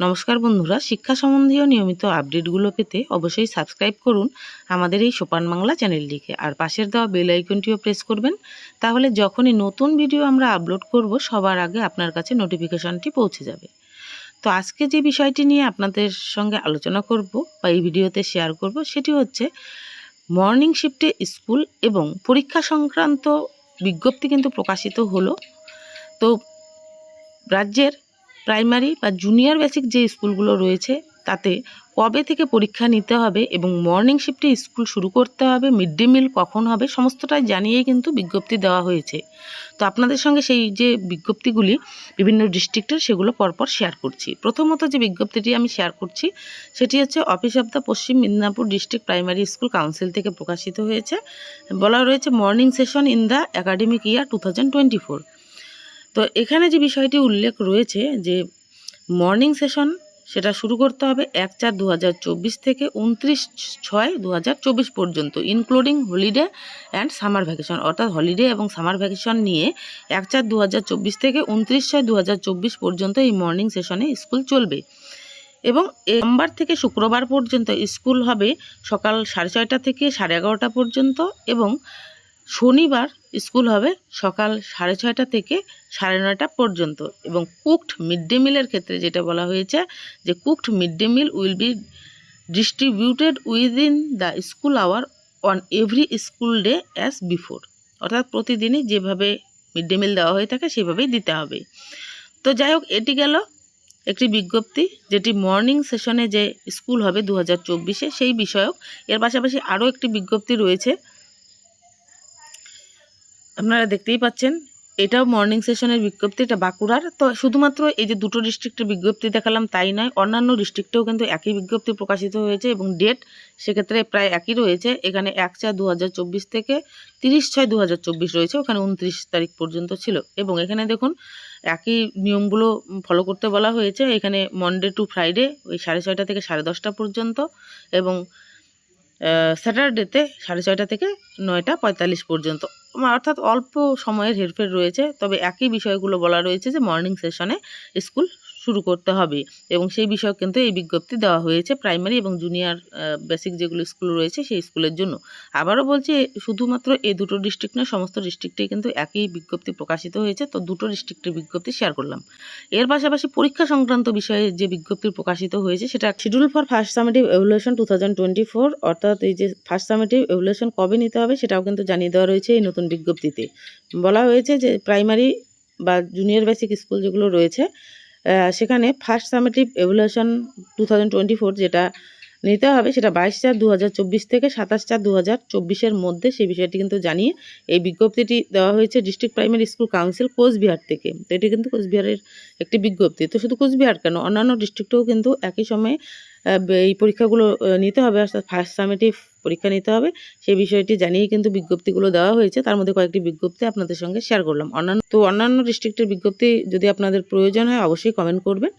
নমস্কার বন্ধুরা, শিক্ষা সম্বন্ধীয় নিয়মিত আপডেটগুলো পেতে অবশ্যই সাবস্ক্রাইব করুন আমাদের এই সোপান বাংলা চ্যানেলটিকে আর পাশের দেওয়া বেল আইকনটিও প্রেস করবেন। তাহলে যখনই নতুন ভিডিও আমরা আপলোড করব, সবার আগে আপনার কাছে নোটিফিকেশনটি পৌঁছে যাবে। তো আজকে যে বিষয়টি নিয়ে আপনাদের সঙ্গে আলোচনা করব বা এই ভিডিওতে শেয়ার করব, সেটি হচ্ছে মর্নিং শিফটে স্কুল এবং পরীক্ষা সংক্রান্ত বিজ্ঞপ্তি কিন্তু প্রকাশিত হলো। তো রাজ্যের প্রাইমারি বা জুনিয়র বেসিক যে স্কুলগুলো রয়েছে, তাতে কবে থেকে পরীক্ষা নিতে হবে এবং মর্নিং শিফটে স্কুল শুরু করতে হবে, মিড ডে মিল কখন হবে, সমস্তটাই জানিয়েই কিন্তু বিজ্ঞপ্তি দেওয়া হয়েছে। তো আপনাদের সঙ্গে সেই যে বিজ্ঞপ্তিগুলি বিভিন্ন ডিস্ট্রিক্টের, সেগুলো পরপর শেয়ার করছি। প্রথমত যে বিজ্ঞপ্তিটি আমি শেয়ার করছি, সেটি হচ্ছে office of the Paschim Midnapur district primary school council থেকে প্রকাশিত হয়েছে। বলা রয়েছে, morning session in the academic year two thousand twenty four. তো এখানে যে বিষয়টি উল্লেখ রয়েছে যে মর্নিং সেশন সেটা শুরু করতে হবে এক চার দু থেকে উনত্রিশ ছয় দু পর্যন্ত including holiday and summer vacation অর্থাৎ হলিডে এবং সামার ভ্যাকেশন নিয়ে এক চার দু থেকে উনত্রিশ ছয় দু পর্যন্ত এই মর্নিং সেশনে স্কুল চলবে। এবং সোমবার থেকে শুক্রবার পর্যন্ত স্কুল হবে সকাল সাড়ে ছয়টা থেকে সাড়ে এগারোটা পর্যন্ত এবং শনিবার স্কুল হবে সকাল সাড়ে ছয়টা থেকে সাড়ে নয়টা পর্যন্ত এবং কুকড মিড ডে মিলের ক্ষেত্রে যেটা বলা হয়েছে যে cooked mid day meal will be distributed within the school hour on every school day as before. অর্থাৎ প্রতিদিনই যেভাবে মিড ডে মিল দেওয়া হয়ে থাকে সেভাবেই দিতে হবে। তো যাই হোক, এটি গেল একটি বিজ্ঞপ্তি যেটি মর্নিং সেশনে যে স্কুল হবে দু হাজার সেই বিষয়ক। এর পাশাপাশি আরও একটি বিজ্ঞপ্তি রয়েছে আপনারা দেখতেই পাচ্ছেন, এটাও মর্নিং সেশনের বিজ্ঞপ্তি, এটা বাঁকুড়ার। তো শুধুমাত্র এই যে দুটো ডিস্ট্রিক্টের বিজ্ঞপ্তি দেখালাম তাই নয়, অন্যান্য ডিস্ট্রিক্টেও কিন্তু একই বিজ্ঞপ্তি প্রকাশিত হয়েছে এবং ডেট সেক্ষেত্রে প্রায় একই রয়েছে। এখানে এক চার দু থেকে তিরিশ ছয় দু রয়েছে, ওখানে উনত্রিশ তারিখ পর্যন্ত ছিল। এবং এখানে দেখুন, একই নিয়মগুলো ফলো করতে বলা হয়েছে। এখানে মনডে টু ফ্রাইডে ওই সাড়ে ছয়টা থেকে সাড়ে দশটা পর্যন্ত এবং স্যাটারডেতে সাড়ে ছয়টা থেকে নয়টা পঁয়তাল্লিশ পর্যন্ত। অর্থাৎ অল্প সময়ের হেরফের রয়েছে। তবে একই বিষয়গুলো বলা রয়েছে যে মর্নিং সেশনে স্কুল শুরু করতে হবে। এবং সেই বিষয়ে কিন্তু এই বিজ্ঞপ্তি দেওয়া হয়েছে প্রাইমারি এবং জুনিয়র বেসিক যেগুলো স্কুল রয়েছে সেই স্কুলের জন্য। আবারও বলছি, শুধুমাত্র এই দুটো ডিস্ট্রিক্ট নয়, সমস্ত ডিস্ট্রিক্টেই কিন্তু একই বিজ্ঞপ্তি প্রকাশিত হয়েছে। তো দুটো ডিস্ট্রিক্টের বিজ্ঞপ্তি শেয়ার করলাম। এর পাশাপাশি পরীক্ষা সংক্রান্ত বিষয়ে যে বিজ্ঞপ্তি প্রকাশিত হয়েছে সেটা schedule for first summative evaluation two thousand twenty four অর্থাৎ এই যে ফার্স্ট সামেটিভ এভুলেশন কবে নিতে হবে সেটাও কিন্তু জানিয়ে দেওয়া রয়েছে এই নতুন বিজ্ঞপ্তিতে। বলা হয়েছে যে প্রাইমারি বা জুনিয়র বেসিক স্কুল যেগুলো রয়েছে সেখানে ফার্স্ট সামেটিভ এভলিউশন টু যেটা নিতে হবে সেটা বাইশ চার দু থেকে সাতাশ চার দু হাজার মধ্যে সেই বিষয়টি কিন্তু জানিয়ে এই বিজ্ঞপ্তিটি দেওয়া হয়েছে district primary school council Cooch Behar থেকে। তো এটি কিন্তু কোচবিহারের একটি বিজ্ঞপ্তি। তো শুধু কোচবিহার কেন, অন্যান্য ডিস্ট্রিক্টেও কিন্তু একই সময়ে এই পরীক্ষাগুলো নিতে হবে। অর্থাৎ ফার্স্ট সামেটিভ পরীক্ষা নিতে হবে। সেই বিষয়টি জানিয়ে কিন্তু বিজ্ঞপ্তিগুলো দেওয়া হয়েছে। তার মধ্যে কয়েকটি বিজ্ঞপ্তি আপনাদের সঙ্গে শেয়ার করলাম। অন্যান্য, তো অন্যান্য ডিস্ট্রিক্টের বিজ্ঞপ্তি যদি আপনাদের প্রয়োজন হয়, অবশ্যই কমেন্ট করবেন।